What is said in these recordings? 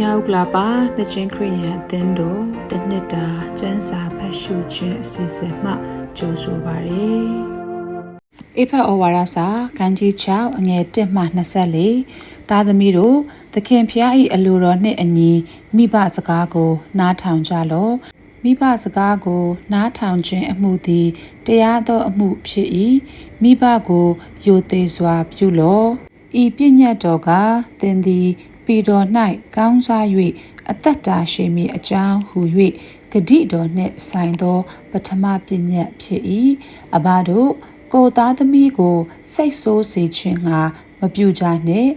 မြောက်ကလာပါနှစ်ချင်းခရိယန်အသင်းတို့တနှစ်တာကျမ်းစာဖတ်ရှုခြင်းအစီအစဉ်မှကြိုဆိုပါရစေ။အေဖတ်ဩဝါဒစာခန်းကြီး6အငယ်1မှ24သားသမီးတို့သခင်ဖျား၏အလိုတော်နှင့်အညီမိဘစကားကို နားထောင်ကြလော့မိဘစကားကို နားထောင်ခြင်းအမှုသည်တရားသောအမှုဖြစ်၏မိဘကိုယိုသေးစွာပြုလော့ဤပြည့်ညတ်တော်ကသင်သည် ပေတော်၌ကောင်းစား၍အသက်တာရှိမည်အကြောင်းဟူ၍ဂတိတော်နှင့်ဆိုင်သော ပထမပညတ်ဖြစ်၏အဘတို့ကိုသားသမီးကို စိတ်ဆိုးစေခြင်းငှာမပြုကြနှင့်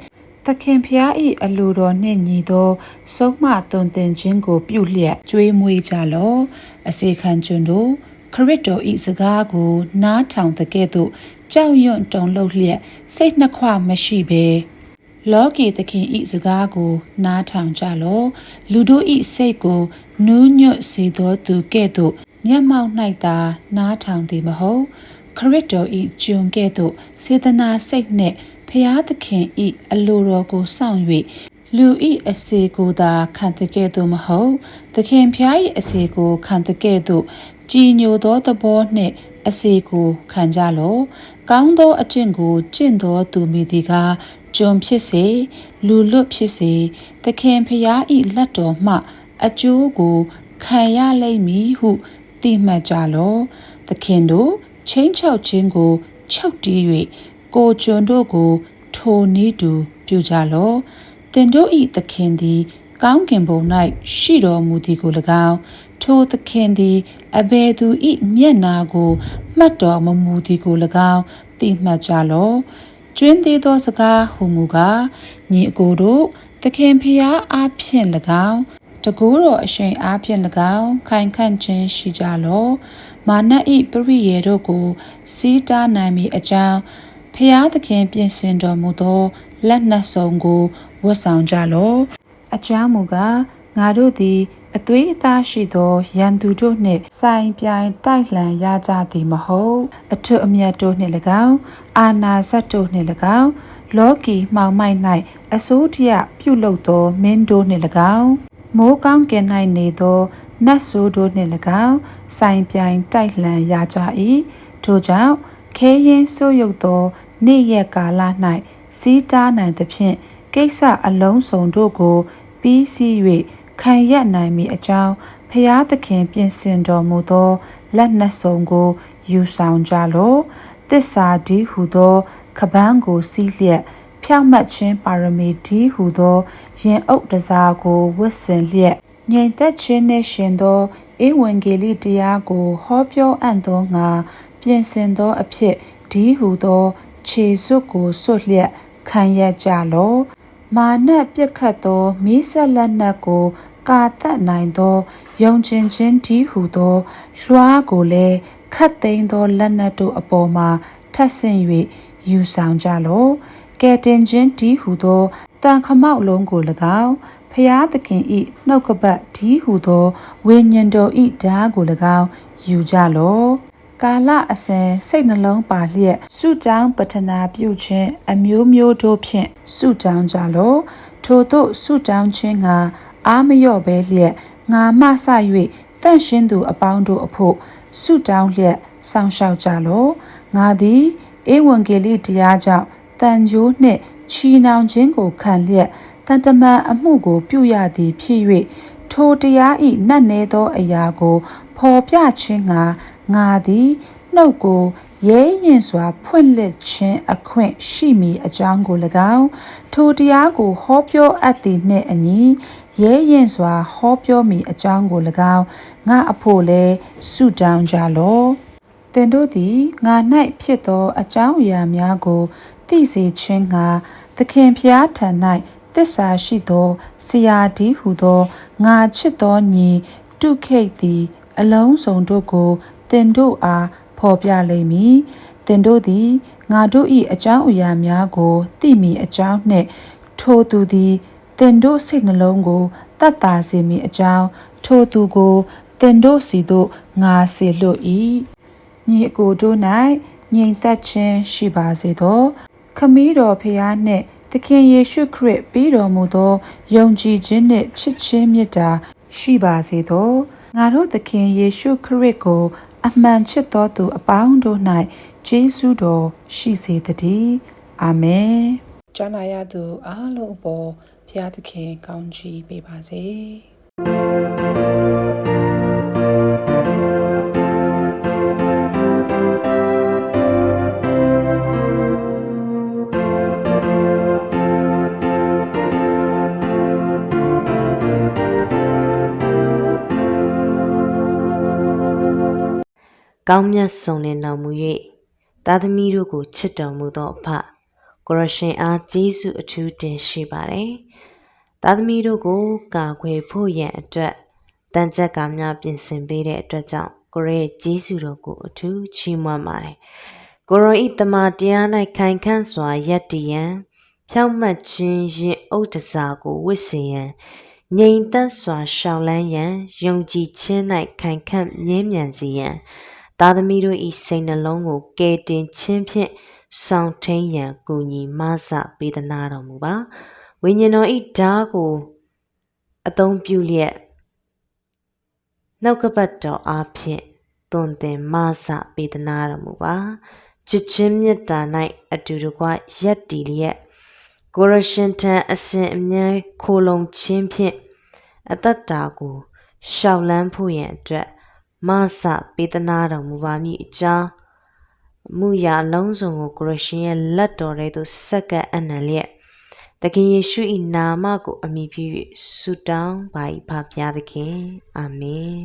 သခင်ဖျား၏အလိုတော်နှင့်ညီသောဆုံးမသွန်သင်ခြင်းကို ပြုလျက်ကြွေးမွေးကြလော့အစေခံကျွန်တို့ခရစ်တော်ဤစကားကို နားထောင်တဲ့ကဲ့သို့ကြောက်ရွံ့တုန်လှုပ်လျက်စိတ်နှခွမရှိဘဲ လောကီသခင်ဤစကားကို နားထောင်ကြလော့လူတို့ဤစိတ်ကိုနူးညွတ်စေသောသူကဲ့သို့ မျက်မှောက်၌သာနားထောင်သည်မဟုတ်ခရစ်တော်ဤကျွန်ကဲ့သို့စေတနာစိတ်နှင့်ဖျားသခင်ဤအလိုတော်ကိုစောင့်၍လူဤအစေကိုသာခံတကဲ့သို့မဟုတ်သခင်ဖျားဤအစေကိုခံတကဲ့သို့ကြည်ညိုသောသဘောနှင့်အစေကိုခံကြလော့ကောင်းသောအကျင့်ကိုကျင့်သောသူမိသည်ကား ကျွန်ဖြစ်စေလူလွတ်ဖြစ်စေသခင်ဖျားဤလက်တော်မှ အကျိုးကိုခံရလိမ့်မည်ဟုသိမှတ်ကြလော့သခင်တို့ချင်းချောက်ခြင်းကိုချုပ်တီး၍ကိုကျွန်တို့ကို ထိုနည်းတူပြုကြလော့တင်တို့ဤသခင်သည်ကောင်းကင်ဘုံ၌ရှိတော်မူသည်ကို၎င်းထိုသခင်သည်အဘယ်သူဤမျက်နာကိုမှတ်တော်မမူသည်ကို၎င်းသိမှတ်ကြလော့ ကျွင်းသေးသောစကားဟူမူကားညီအကိုတို့သခင်ဖျားအားဖြင့်၎င်းတကူတော်အရှင်အားဖြင့်၎င်းခိုင်ခန့်ခြင်းရှိကြလောမာနဤပရိယေတို့ကိုစီးတားနိုင်မည်အကြောင်းဖျားသခင်ပြင်ဆင်တော်မူသောလက်နှစုံကိုဝတ်ဆောင်ကြလောအကြောင်းမူကားငါတို့သည်အသွေးအသားရှိသောရန်သူတို့နှင့်ဆိုင်ပြိုင်တိုက်လှန်ရကြသည်မဟုတ်အထွတ်အမြတ်တို့နှင့်၎င်းအာနာဇတ်တို့နှင့်၎င်းလောကီမှောင်မိုက်၌အစိုးတရပြုလုပ်သောမင်းတို့နှင့်၎င်းမိုးကောင်းကင်၌နေသောနတ်ဆိုးတို့နှင့်၎င်းဆိုင်ပြိုင်တိုက်လှန်ရကြ၏ထို့ကြောင့်ခဲရင်ဆိုးရုပ်သော နေ့ရက်ကာလ၌စီးတားနိုင်သဖြင့်ကိစ္စအလုံးစုံတို့ကိုပြီးစီး၍ ခံရနိုင်မည်အကြောင်းဖျားသခင်ပြင်ဆင်တော်မူသောလက်နှစုံကို ယူဆောင်ကြလော့သစ္စာဒီဟုသောကပန်းကိုစီးလျက်ဖြောက်မှတ်ခြင်းပါရမီဒီဟုသောရင်အုပ်တစားကိုဝတ်ဆင်လျက်ငြိမ်သက်ခြင်းနှင့်ရှင်သောဧဝံဂေလိတရားကိုဟောပြောအံ့သောငါပြင်ဆင်သောအဖြစ်ဒီဟုသောခြေစွပ်ကိုစွတ်လျက်ခံရကြလော့ မာနပြက်ခတ်သောမီးဆက်လက်နက်ကို ကာတတ်နိုင်သောယုံကျင်ခြင်းဒီဟုသောလွှားကိုလည်းခတ်သိမ်းသောလက်နက်တို့အပေါ်မှာထပ်ဆင့်၍ယူဆောင်ကြလော့ကဲတင်ခြင်းဒီဟုသောတန်ခမောက်လုံးကို၎င်းဖျားသခင်ဤနှုတ်ကပတ်ဒီဟုသောဝိညာဉ်တော်ဤဓာကို၎င်းယူကြလော့ ကာလအစဉ်စိတ်နှလုံးပါလျက်စုတောင်းပတနာပြုခြင်းအမျိုးမျိုးတို့ဖြင့်စုတောင်းကြလော့ထို့သို့စုတောင်းခြင်းကအာမလျော့ပဲလျက်ငါမဆ၍တန့်ရှင်းသူအပေါင်းတို့အဖို့စုတောင်းလျက်စောင့်ရှောက်ကြလော့ငါသည်ဧဝံဂေလိတရားကြောင့်တန်ကြိုးနှင့်ချီနှောင်ခြင်းကိုခံလျက်တန်တမန်အမှုကိုပြုရသည်ဖြစ်၍ထိုတရားဤနတ်နေသောအရာကို ဖော်ပြခြင်းငါ ငါသည်နှုတ်ကိုရဲရင်စွာဖွင့်လှစ်ခြင်းအခွင့်ရှိမည်အကြောင်းကို၎င်းထိုတရားကိုဟောပြောအပ်သည်နှင့်အညီရဲရင်စွာဟောပြောမည်အကြောင်းကို၎င်းငါအဖို့လဲဆုတောင်းကြလော့တင်တို့သည်ငါ၌ဖြစ်သောအကြောင်းအရာများကိုသိစေခြင်းငါသခင်ဖျားထံ၌တစ္ဆာရှိသောဆရာဒီဟုသောငါချစ်သောညီတုခိတ်သည်အလုံးစုံတို့ကို တင်တို့အားဖော်ပြလိမ့်မည်တင်တို့သည်ငါတို့၏အကြောင်းအရာများကိုသိမိအကြောင်းနှင့် ထိုသူသည်တင်တို့စိတ်နှလုံးကိုတတ်တာစေမည်အကြောင်းထိုသူကိုတင်တို့စီသို့ငါစေလွတ်၏ညီအကိုတို့၌ငြိမ်သက်ခြင်းရှိပါစေသောခမည်းတော်ဖျားနှင့်သခင်ယေရှုခရစ်ပြီးတော်မူသောယုံကြည်ခြင်းနှင့်ချစ်ချင်းမေတ္တာရှိပါစေသောငါတို့သခင်ယေရှုခရစ်ကို အမှန်ချစ်သောသူအပေါင်းတို့၌ကျေးဇူးတော်ရှိစေတည်းအာမင်ကျွန်နာရသူအားလုံးအပေါ်ဘုရားသခင်ကောင်းချီးပေးပါစေ ကောင်းမြတ်ဆုံးလင်တော်မူ၍သားသမီးတို့ကိုချစ်တော်မူသောအဖကိုရရှင်အားကျေးဇူးအထူးတင်ရှိပါတယ်။သားသမီးတို့ကိုကာကွယ်ဖို့ရန်အတွက်တန်ကြပ်ကာများပြင်ဆင်ပေးတဲ့အတွက်ကြောင့်ကိုရရဲ့ကျေးဇူးတော်ကိုအထူးချီးမွမ်းပါတယ်။ကိုရောဤတမန်တရား၌ခိုင်ခန့်စွာယက်တည်ရန်ဖြောင့်မတ်ခြင်းရင်ဥဒ္ဒစာကိုဝစ်စေရန်ငြိမ်သက်စွာရှောင်လန်းရန်ယုံကြည်ခြင်း၌ခိုင်ခန့်မြဲမြံစေရန် သားသမီးတို့ဤစိတ်နှလုံးကိုကယ်တင်ခြင်းဖြင့်ဆောင်ထိန်ရန်ကူညီမဆပေးသနာတော်မူပါဝိညာဉ်တော်ဤဓာတ်ကိုအသုံးပြုလျက်နှုတ်ကပတ်တော်အားဖြင့်သွန်သင်မဆပေးသနာတော်မူပါချစ်ချင်းမေတ္တာ၌အတူတကွရက်တည်လျက်ကိုရရှင်ထံအစဉ်အမြဲခိုလုံခြင်းဖြင့်အသက်တာကိုရှောက်လန်းဖို့ရန်အတွက် မဆပေးသနာတော်မူပါမည်အကြောင်းမူရာအလုံးစုံကိုကိုရရှင်ရဲ့လက်တော်ထဲသို့ဆက်ကပ်အနံလျက်သခင်ယေရှု၏နာမကိုအမိပြု၍ဆုတောင်းပါ၏ဖဖျားသခင်အာမင်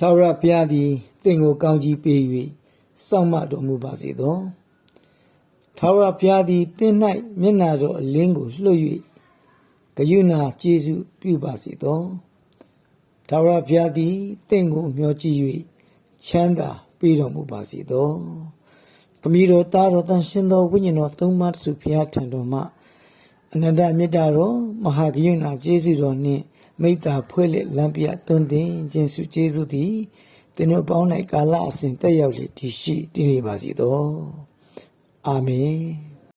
ထာဝရဘုရားသည်သင်ကိုကောင်းကြီးပေး၍ စောင့်မတော်မူပါစေသောထာဝရဘုရားသည်သင်၌မျက်နာတော်အလင်းကိုလွှတ်၍ဂယုဏကျေးဇူးပြုပါစေသောထာဝရဘုရားသည်သင်ကိုမျှော်ကြည့်၍ချမ်းသာပေးတော်မူပါစေသောသမီးတော်သားတော်တန်ရှင်သောဝိညာဉ်တော်သုံးပါးတစုဘုရားထံတော်မှအနန္တမေတ္တာတော်မဟာဂယုဏကျေးဇူးတော်နှင့်မိတ္တာဖွဲ့လက်လမ်းပြတွင်တင်ခြင်းစုကျေးဇူးသည် သင်တို့ပေါင်း၌ကာလအစဉ်တက်ရောက်လေတည်ရှိတည်နေပါစေသောအာမင်